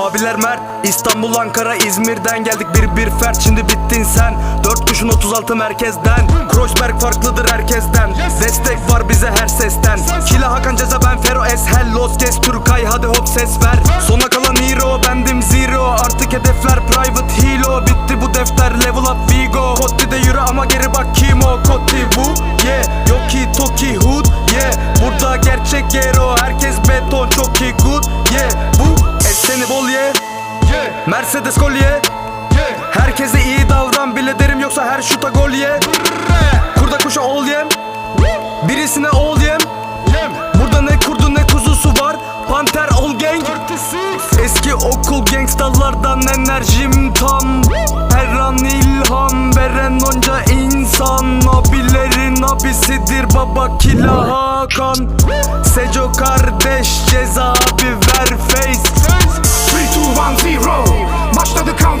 Abiler Mert İstanbul, Ankara, İzmir'den geldik. Bir bir fert Şimdi bittin sen. Dört kuşun 36 merkezden. Kreuzberg farklıdır herkesten. Destek var bize her sesten. Kila Hakan Ceza ben Fero Eshel Los Kes Türkay hadi hop ses ver. Sona kalan hero bendim zero. Artık hedefler private hilo. Bitti bu defter level up Vigo. Kotti'de yürü ama geri bak kim o Kotti bu yeah Yok ki Toki Hood Mercedes kolye. Herkese iyi davran bile derim yoksa her şuta gol ye. Kurda kuşa ol yem. Birisine ol yem. Burada ne kurdu ne kuzusu var? Panter ol gang. Eski okul gangstalardan enerjim tam. Her an ilham veren onca insan. Abilerin abisidir baba Kila Hakan Seco kardeş ceza start to count.